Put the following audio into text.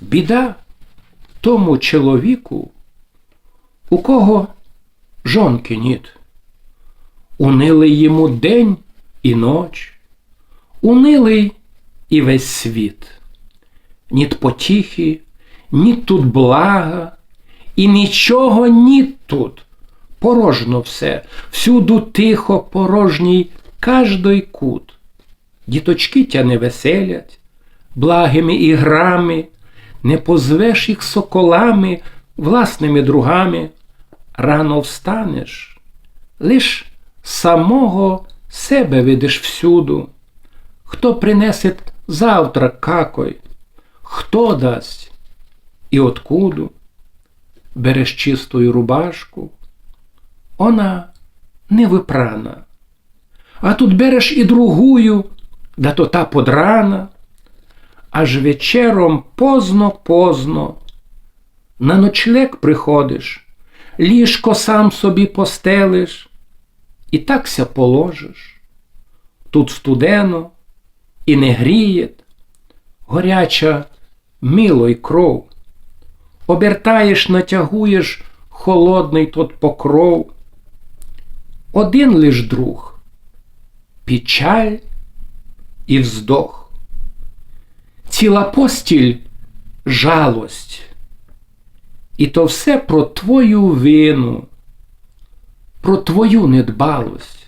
Біда тому чоловіку, у кого жонки ніт. Унилий йому день і ноч, унилий і весь світ. Ніт потіхи, ні тут блага, і нічого ні тут. Порожно все, всюду тихо, порожній каждой кут. Діточки тя не веселять, благими іграми, не позвеш їх соколами, власними другами. Рано встанеш, лиш самого себе видиш всюду. Хто принесе завтра какой, хто дасть і откуду, береш чистую рубашку, вона не випрана. А тут береш і другую, да то та подрана, аж вечером позно-позно на ночлег приходиш, ліжко сам собі постелиш, і такся положиш. Тут студено і не гріє, горяча мило й кров. Обертаєш, натягуєш холодний тот покров. Один лиш друг печаль і вздох. Ціла постіль жалость. І то все про твою вину, про твою недбалость.